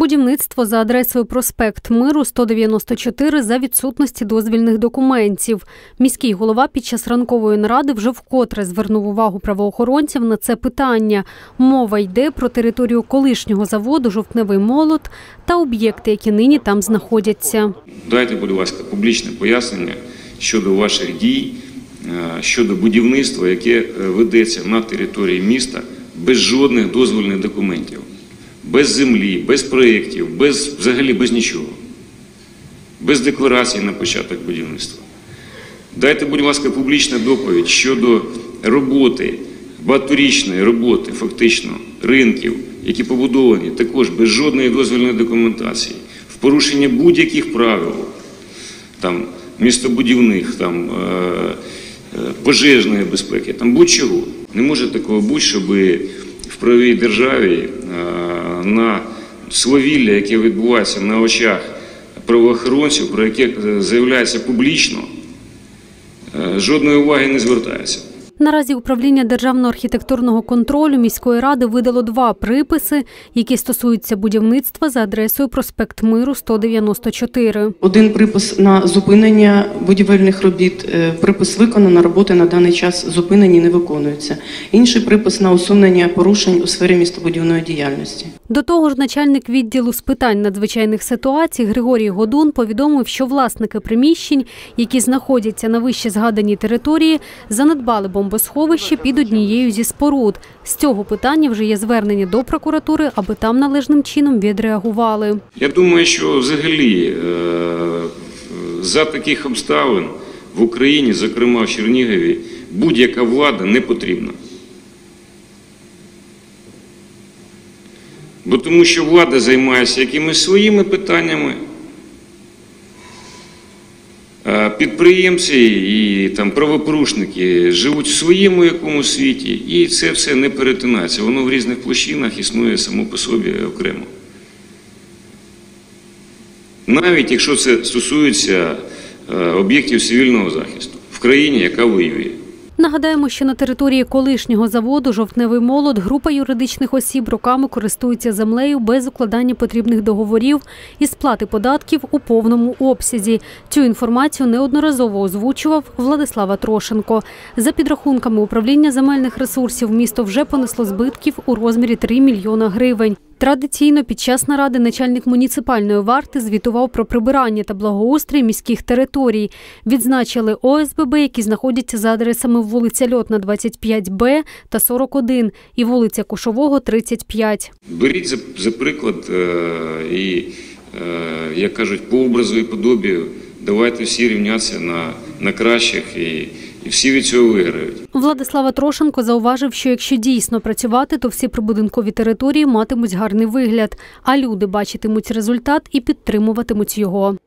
Будівництво за адресою проспект Миру 194 за відсутності дозвільних документів. Міський голова під час ранкової наради вже вкотре звернув увагу правоохоронців на це питання. Мова йде про територію колишнього заводу Жовтневий молот та об'єкти, які нині там знаходяться. Дайте, будь ласка, публічне пояснення щодо ваших дій, е, щодо будівництва, яке е, ведеться на території міста без жодних дозвольних документів, без землі, без проєктів, без, взагалі без нічого, без декларації на початок будівництва. Дайте, будь ласка, публічну доповідь щодо роботи, багаторічної роботи, фактично, ринків, які побудовані також без жодної дозвільної документації, в порушення будь-яких правил, там, містобудівних, там, е, е, пожежної безпеки, там будь-чого. Не може такого бути, щоб в правовій державі е, на свавілля, яке відбувається на очах правоохоронців, про яке е, заявляється публічно, е, жодної уваги не звертається. Наразі управління державного архітектурного контролю міської ради видало два приписи, які стосуються будівництва за адресою проспект Миру 194. Один припис на зупинення будівельних робіт. Е, Припис виконано, роботи на даний час зупинені не виконуються. Інший припис на усунення порушень у сфері містобудівної діяльності. До того ж, начальник відділу з питань надзвичайних ситуацій Григорій Годун повідомив, що власники приміщень, які знаходяться на вище згаданій території, занедбали бомбосховище під однією зі споруд. З цього питання вже є звернення до прокуратури, аби там належним чином відреагували. Я думаю, що взагалі е, за таких обставин в Україні, зокрема в Чернігові, будь-яка влада не потрібна. Бо тому що влада займається якимись своїми питаннями, а підприємці і там правопорушники живуть в своєму якомусь світі, і це все не перетинається. Воно в різних площинах існує само по собі окремо. Навіть якщо це стосується е, об'єктів цивільного захисту в країні, яка воює. Нагадаємо, що на території колишнього заводу Жовтневий молот група юридичних осіб роками користується землею без укладання потрібних договорів і сплати податків у повному обсязі. Цю інформацію неодноразово озвучував Владислава Трошенко. За підрахунками управління земельних ресурсів, місто вже понесло збитків у розмірі 3 мільйона гривень. Традиційно під час наради начальник муніципальної варти звітував про прибирання та благоустрій міських територій. Відзначили ОСББ, які знаходяться за адресами вулиця Льотна 25Б та 41 і вулиця Кушового 35. Беріть за, за приклад е, і, е, як кажуть, по образу і подобі давайте всі рівнятися на, на кращих і, і всі від цього виграють. Владислава Трошенко зауважив, що якщо дійсно працювати, то всі прибудинкові території матимуть гарний вигляд, а люди бачитимуть результат і підтримуватимуть його.